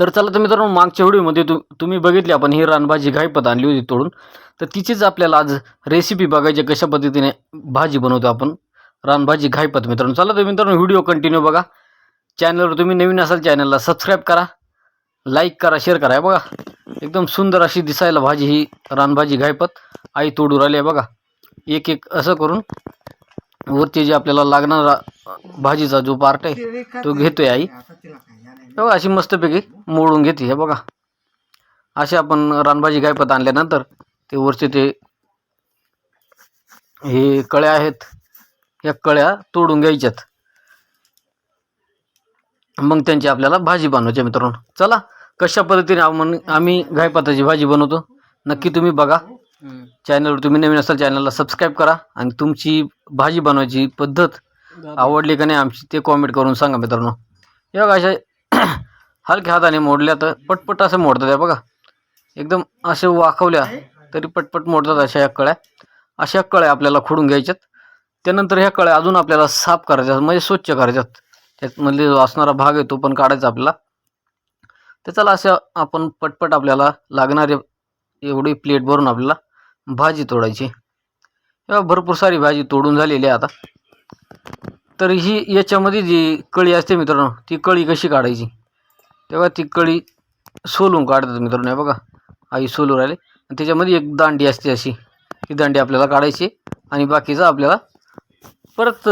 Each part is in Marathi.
तर चला तर मित्रांनो मागच्या व्हिडिओमध्ये तु तुम्ही बघितली आपण ही रानभाजी घाईपत आणली होती तोडून. तर तिचीच आपल्याला आज रेसिपी बघायची कशा पद्धतीने भाजी बनवतो आपण. रानभाजी घाईपत मित्रांनो. चला तर मित्रांनो व्हिडिओ कंटिन्यू बघा. चॅनलवर तुम्ही नवीन असाल चॅनलला सबस्क्राईब करा. लाईक करा शेअर करा. बघा एकदम सुंदर अशी दिसायला भाजी ही रानभाजी घाईपत. आई तोडू राहिली आहे बघा. एक एक असं करून वरती जे आपल्याला लागणारा भाजीचा जो पार्ट आहे तो घेतोय आई. हे बघा अशी मस्तपैकी मोडून घेते. हे बघा. असे आपण रानभाजी गायपत आणल्यानंतर ते वरचे ते हे कळ्या आहेत. या कळ्या तोडून घ्यायच्यात. मग त्यांची आपल्याला भाजी बनवायची मित्रांनो. चला कशा पद्धतीने आपण आम्ही गायपाताची भाजी बनवतो नक्की तुम्ही बघा. चॅनलवर तुम्ही नवीन असाल चॅनलला सबस्क्राईब करा. आणि तुमची भाजी बनवायची पद्धत आवडली का नाही आमची ते कॉमेंट करून सांगा मित्रांनो. हे बघा अशा हलक्या हाताने मोडल्या तर पटपट असं मोडतात हे बघा. एकदम असे वाकवल्या तरी पटपट मोडतात अशा या कळ्या. अशा कळ्या आपल्याला खोडून घ्यायच्यात. त्यानंतर ह्या कळ्या अजून आपल्याला साफ करायच्यात म्हणजे स्वच्छ करायच्यात. त्यातमधले जो असणारा भाग आहे तो पण काढायचा आपल्याला. तर चला असं आपण पटपट आपल्याला लागणारे एवढी प्लेट भरून आपल्याला भाजी तोडायची. तेव्हा भरपूर सारी भाजी तोडून झालेली आहे आता. तर ही याच्यामध्ये जी कळी असते मित्रांनो ती कळी कशी काढायची? तेव्हा ती कळी सोलून काढतात मित्रांनो बघा. आई सोलून राहिले. आणि त्याच्यामध्ये एक दांडी असते अशी. ती दांडी आपल्याला काढायची आणि बाकीचं आपल्याला परत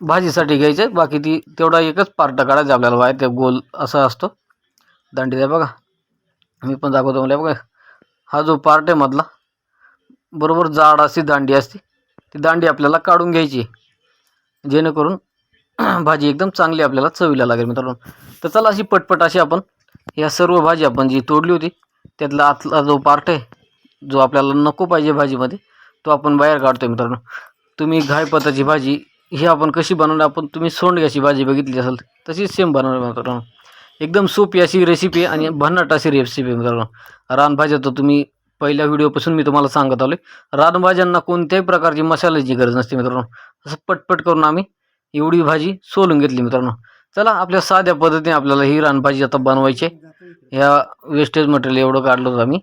भाजीसाठी घ्यायचं. बाकी ती तेवढा एकच पार्ट काढायचा आपल्याला बाहेर. त्या गोल असा असतो. दांडीचा बघा. मी पण दाखवतो मला बघा. हा जो पार्ट आहे मधला बरोबर जाड अशी दांडी असते. ती दांडी आपल्याला काढून घ्यायची. आहे जेणेकरून भाजी एकदम चांगली आपल्याला चवीला लागेल मित्रांनो. तर चला अशी पटपट अशी आपण या सर्व भाजी आपण जी तोडली होती त्यातला आतला जो पार्ट आहे जो आपल्याला नको पाहिजे भाजीमध्ये तो आपण बाहेर काढतो मित्रांनो. तुम्ही घायपताची भाजी ही आपण कशी बनवणार आपण तुम्ही सोंडग्याची भाजी बघितली असेल तशीच सेम बनवणार मित्रांनो. एकदम सोपी अशी रेसिपी आणि भन्नाट अशी रेसिपी आहे मित्रांनो. रानभाज्या तर तुम्ही पहिल्या व्हिडिओपासून मी तुम्हाला सांगत आलो आहे रानभाज्यांना कोणत्याही प्रकारची मसाल्याची गरज नसते मित्रांनो. असं पटपट करून आम्ही एवढी भाजी सोलून घेतली मित्रांनो. चला आपल्या साध्या पद्धतीने आपल्याला ही रानभाजी आता बनवायची आहे. ह्या वेस्टेज मटेरियल एवढं काढलं होतं आम्ही.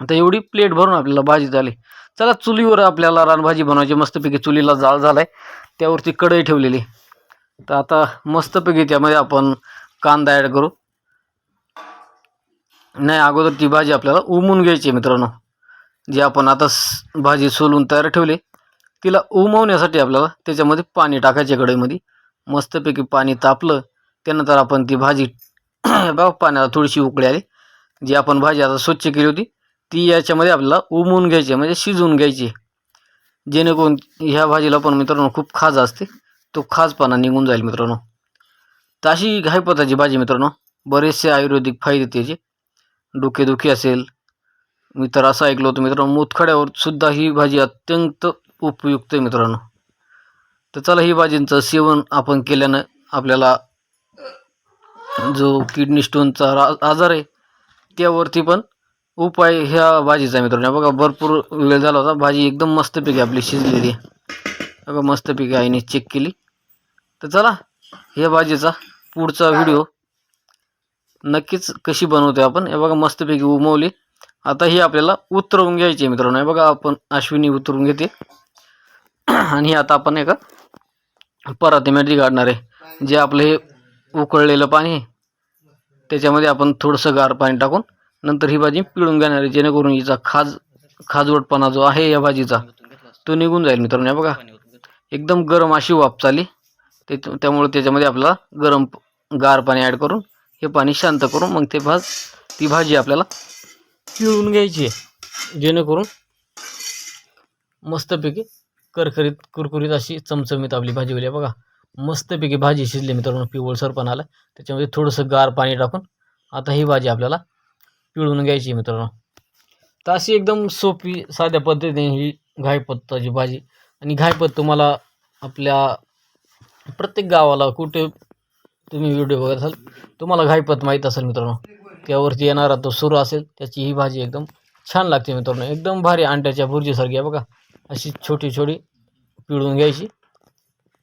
आता एवढी प्लेट भरून आपल्याला भाजी झाली. चला चुलीवर आपल्याला रानभाजी बनवायची. मस्तपैकी चुलीला जाळ झाला आहे त्यावरती कढई ठेवलेली. तर आता मस्तपैकी त्यामध्ये आपण कांदा ॲड करू. नाही अगोदर ती भाजी आपल्याला उमून घ्यायची आहे मित्रांनो. जी आपण आता स- भाजी सोलून तयार ठेवली तिला उमवण्यासाठी आपल्याला त्याच्यामध्ये पाणी टाकायचे कढईमध्ये. मस्तपैकी पाणी तापलं त्यानंतर आपण ती भाजी बघा पाण्याला थोडीशी उकळी आली. जी आपण भाजी आता स्वच्छ केली होती ती याच्यामध्ये आपल्याला उमवून घ्यायची आहे, म्हणजे शिजवून घ्यायची आहे. जेणेकरून ह्या भाजीला पण मित्रांनो खूप खाज असते तो खाजपणा निघून जाईल मित्रांनो. तर अशी घायपताची भाजी मित्रांनो बरेचसे आयुर्वेदिक फायदे त्याचे. डोकेदुखी असेल. मी तर असं ऐकलं होतं मित्रांनो मुतखड्यावर सुद्धा ही भाजी अत्यंत उपयुक्त आहे मित्रांनो. तर चला ही भाजींचं सेवन आपण केल्यानं आपल्याला जो किडनी स्टोनचा रा- आजार आहे त्यावरती पण उपाय ह्या भाजीचा आहे मित्रांनो. बघा भरपूर वेळ झाला होता. भाजी एकदम मस्तपैकी आपली शिजलेली आहे. बघा मस्तपैकी आईने चेक केली. तर चला ह्या भाजीचा पुढचा व्हिडिओ नक्कीच कशी बनवतो आपण. हे बघा मस्तपैकी उमवली. आता ही आपल्याला उतरवून घ्यायची आहे मित्रांनो. हे बघा आपण अश्विनी उतरवून घेते. आणि हे आता आपण एका परातीमध्ये काढणार आहे. जे आपलं हे उकळलेलं पाणी त्याच्यामध्ये आपण थोडंसं गार पाणी टाकून नंतर ही भाजी पिळून घेणार आहे. जेणेकरून हिचा खाज खाजवटपणा जो आहे या भाजीचा तो निघून जाईल मित्रांनो. हे बघा एकदम गरम अशी वाफ चाली ते त्यामुळे त्याच्यामध्ये आपला गरम गार पाणी ॲड करून हे पाणी शांत करून मग ते भाज ती भाजी आपल्याला पिळून घ्यायची आहे. जेणेकरून मस्तपैकी करकरीत कुरकुरीत अशी चमचमीत आपली भाजी होईल. बघा मस्तपैकी भाजी शिजली मित्रांनो पिवळसर पण आलं. त्याच्यामध्ये थोडंसं गार पाणी टाकून आता ही भाजी आपल्याला पिळून घ्यायची आहे मित्रांनो. तर अशी एकदम सोपी साध्या पद्धतीने ही घायपत्ताची भाजी. आणि घायपत तुम्हाला आपल्या प्रत्येक गावाला कुठे तुम्ही व्हिडिओ बघत असाल तुम्हाला घाईपत माहीत असेल मित्रांनो त्यावरती येणारा तो सुरू असेल त्याची ही भाजी एकदम छान लागते मित्रांनो एकदम भारी अंड्याच्या भुर्जीसारखी आहे बघा अशी छोटी छोटी पिळून घ्यायची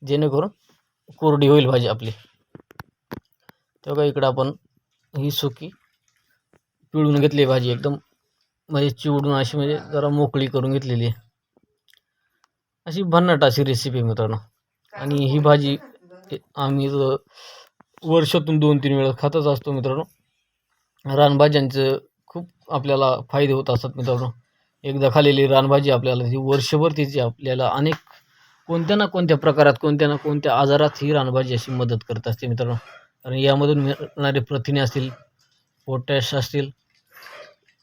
जेणेकरून कोरडी होईल भाजी आपली. तेव्हा इकडं आपण ही सुकी पिळून घेतली भाजी एकदम म्हणजे चिवडून अशी म्हणजे जरा मोकळी करून घेतलेली आहे. अशी भन्नाट अशी रेसिपी मित्रांनो. आणि ही भाजी आम्ही वर्षातून दोन तीन वेळा खातच असतो मित्रांनो. रानभाज्यांचं खूप आपल्याला फायदे होत असतात मित्रांनो. एकदा खालेली रानभाजी आपल्याला ती वर्षभर तिची आपल्याला अनेक कोणत्या ना कोणत्या प्रकारात कोणत्या ना कोणत्या आजारात ही रानभाजी अशी मदत करत असते मित्रांनो. कारण यामधून मिळणारे प्रथिने असतील पोटॅश असतील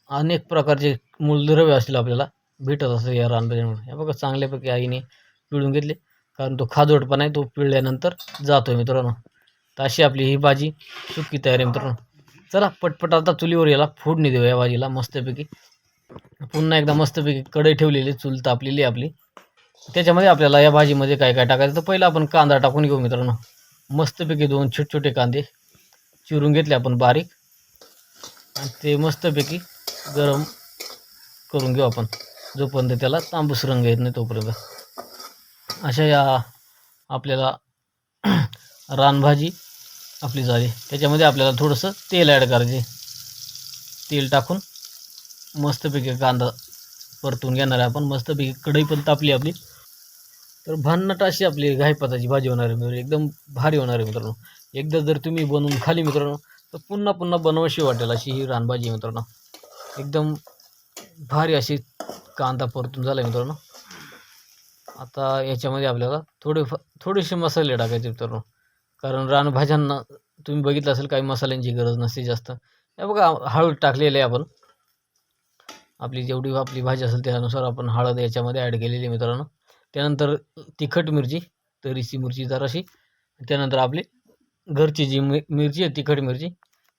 अनेक प्रकारचे मूलद्रव्य असतील आपल्याला भेटत असतात या रानभाज्यांमुळे. हे बघा चांगल्यापैकी आईने पिळून घेतले. कारण तो खाजोटपणा आहे तो पिळल्यानंतर जातो मित्रांनो. तर अशी आपली ही भाजी सुकी तयार आहे मित्रांनो. चला पटपट आता चुलीवर याला फोडणी देऊ या भाजीला मस्तपैकी. पुन्हा एकदा मस्तपैकी कढई ठेवलेली चूल तापलेली आपली. त्याच्यामध्ये आपल्याला या भाजीमध्ये काय काय टाकायचं? तर पहिलं आपण कांदा टाकून घेऊ मित्रांनो. मस्तपैकी दोन छोटे छोटे कांदे चिरून घेतले आपण बारीक. आणि ते मस्तपैकी गरम करून घेऊ आपण. जोपर्यंत त्याला तांबूस रंग येत नाही तोपर्यंत. अशा या आपल्याला रानभाजी आपली झाली त्याच्यामध्ये आपल्याला थोडंसं तेल ॲड करायचे तेल टाकून मस्तपैकी कांदा परतून घेणार आहे आपण. मस्तपैकी कढई पण तापली आपली. तर भन्नाट अशी आपली घायपाताची भाजी होणार आहे मित्रांनो. एकदम भारी होणार आहे मित्रांनो. एकदा जर तुम्ही बनवून खाली मित्रांनो तर पुन्हा पुन्हा बनवाशी वाटेल अशी ही रानभाजी मित्रांनो. एकदम भारी अशी कांदा परतून झाला आहे मित्रांनो. आता याच्यामध्ये आपल्याला थोडे थोडेसे मसाले टाकायचे मित्रांनो. कारण रानभाज्यांना तुम्ही बघितलं असेल काही मसाल्यांची गरज नसते जास्त. हे बघा हळद टाकलेली आहे आपण. आपली जेवढी आपली भाजी असेल त्यानुसार आपण हळद याच्यामध्ये ॲड केलेली आहे मित्रांनो. त्यानंतर तिखट मिरची तरीची मिरची जराशी. त्यानंतर आपली घरची जी मि मिरची आहे तिखट मिरची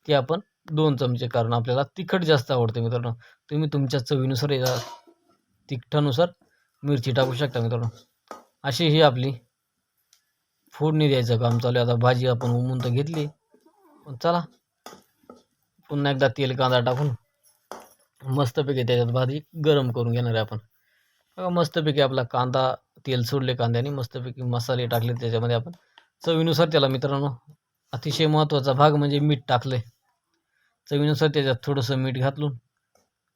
ती आपण दोन चमचे कारण आपल्याला तिखट जास्त आवडते मित्रांनो. तुम्ही तुमच्या चवीनुसार या तिखटानुसार मिरची टाकू शकता मित्रांनो. अशी ही आपली फोडणी द्यायचं काम चालू आहे. आता भाजी आपण उमून तर घेतली. पण चला पुन्हा एकदा तेल कांदा टाकून मस्तपैकी त्याच्यात भाजी गरम करून घेणार आहे आपण. बघा मस्तपैकी आपला कांदा तेल सोडले कांद्याने मस्तपैकी मसाले टाकले त्याच्यामध्ये आपण. चवीनुसार त्याला मित्रांनो अतिशय महत्त्वाचा भाग म्हणजे मीठ टाकलं आहे चवीनुसार त्याच्यात थोडंसं मीठ घातलून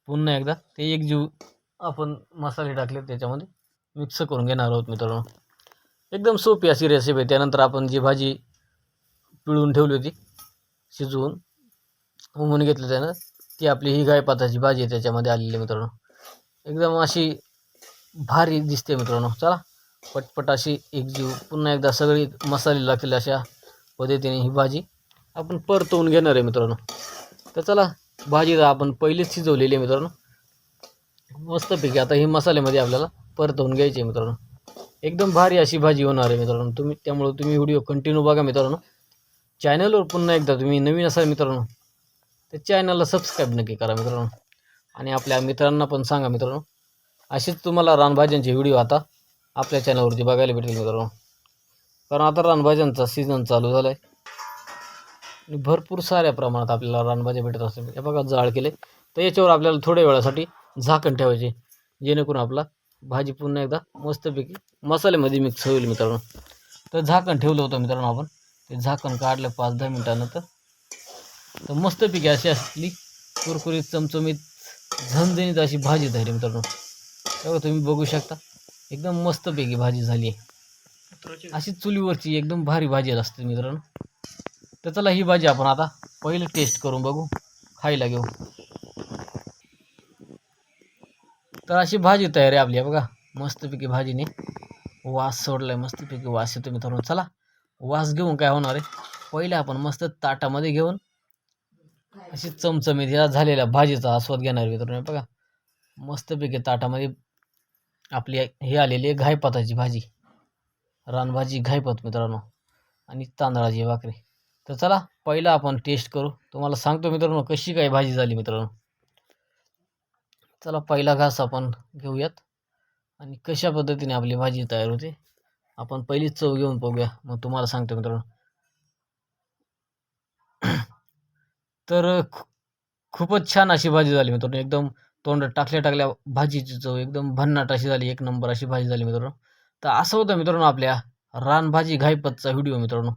पुन्हा एकदा ते एक जीव आपण मसाले टाकले त्याच्यामध्ये मिक्स करून घेणार आहोत मित्रांनो. एकदम सोपी अशी रेसिपी आहे. त्यानंतर आपण जी भाजी पिळून ठेवली होती शिजवून उमून घेतलं त्यानं ती आपली ही गायपाताची भाजी आहे त्याच्यामध्ये आलेली आहे मित्रांनो. एकदम अशी भारी दिसते मित्रांनो. चला पटपट अशी एक जीव पुन्हा एकदा सगळी मसाले लागतील अशा पद्धतीने ही भाजी आपण परतवून घेणार आहे मित्रांनो. तर चला भाजी आपण पहिलेच शिजवलेली आहे मित्रांनो. मस्तपैकी आता ही मसाल्यामध्ये आपल्याला परतवून घ्यायची आहे मित्रांनो. एकदम भारी अशी भाजी होणार आहे मित्रांनो. तुम्ही त्यामुळं तुम्ही व्हिडिओ कंटिन्यू बघा मित्रांनो. चॅनलवर पुन्हा एकदा तुम्ही नवीन असाल मित्रांनो तर चॅनलला सबस्क्राईब नक्की करा मित्रांनो. आणि आपल्या मित्रांना पण सांगा मित्रांनो. असेच तुम्हाला रानभाज्यांचे व्हिडिओ आता आपल्या चॅनलवरती बघायला भेटेल मित्रांनो. कारण आता रानभाज्यांचा सीझन चालू झाला आहे आणि भरपूर साऱ्या प्रमाणात आपल्याला रानभाज्या भेटत असते हे बघा जाळ केले तर याच्यावर आपल्याला थोड्या वेळासाठी झाकण ठेवायचे. जेणेकरून आपला भाजी पुन्हा एकदा मस्तपैकी मसाल्यामध्ये मिक्स होईल मित्रांनो. तर झाकण ठेवलं होतं मित्रांनो आपण. ते झाकण काढलं पाच दहा मिनटानंतर. तर मस्तपैकी अशी असली कुरकुरीत चमचमीत झणझणीत अशी भाजी झाली मित्रांनो. तेव्हा तुम्ही बघू शकता. एकदम मस्तपैकी भाजी झाली. आहे अशी चुलीवरची एकदम भारी भाजी असते मित्रांनो. तर चला ही भाजी आपण आता पहिलं टेस्ट करून बघू. खायला घेऊ. तर अशी भाजी तयार आहे आपली आहे बघा. मस्तपैकी भाजीने वास सोडलाय मस्तपैकी वास येतो मित्रांनो. चला वास घेऊन काय होणार आहे? पहिले आपण मस्त ताटामध्ये घेऊन अशी चमचमीत या झालेल्या भाजीचा आस्वाद घेणार आहे मित्रांनो. बघा मस्तपैकी ताटामध्ये आपली हे आलेली आहे घायपाताची भाजी. रानभाजी घायपात मित्रांनो. आणि तांदळाची भाकरी. तर चला पहिला आपण टेस्ट करू. तुम्हाला सांगतो मित्रांनो कशी काय भाजी झाली मित्रांनो. चला पहिला घास आपण घेऊयात. आणि कशा पद्धतीने आपली भाजी तयार होते आपण पहिली चव घेऊन पाहूया मग तुम्हाला सांगतो मित्रांनो. तर खूपच छान अशी भाजी झाली मित्रांनो. एकदम तोंडात टाकल्या टाकल्या भाजीची चव एकदम भन्नाट अशी झाली. एक नंबर अशी भाजी झाली मित्रांनो. तर असं होतं मित्रांनो आपल्या रानभाजी घाईपतचा व्हिडिओ मित्रांनो.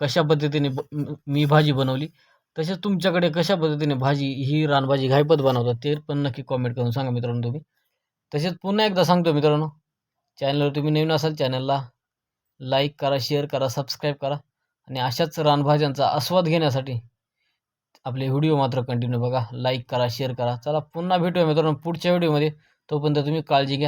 कशा पद्धतीने ब- मी भाजी बनवली तसेच तुमच्याकडे कशा पद्धतीने भाजी ही रानभाजी घायपत बनवतात ते पण नक्की कॉमेंट करून सांगा मित्रांनो तुम्ही. तसेच पुन्हा एकदा सांगतो मित्रांनो चॅनलवर तुम्ही नवीन असाल चॅनलला लाईक करा शेअर करा सबस्क्राईब करा आणि अशाच रानभाज्यांचा आस्वाद घेण्यासाठी आपले व्हिडिओ मात्र कंटिन्यू बघा. लाईक करा शेअर करा. चला पुन्हा भेटूया मित्रांनो पुढच्या व्हिडिओमध्ये तोपर्यंत तुम्ही काळजी घ्या.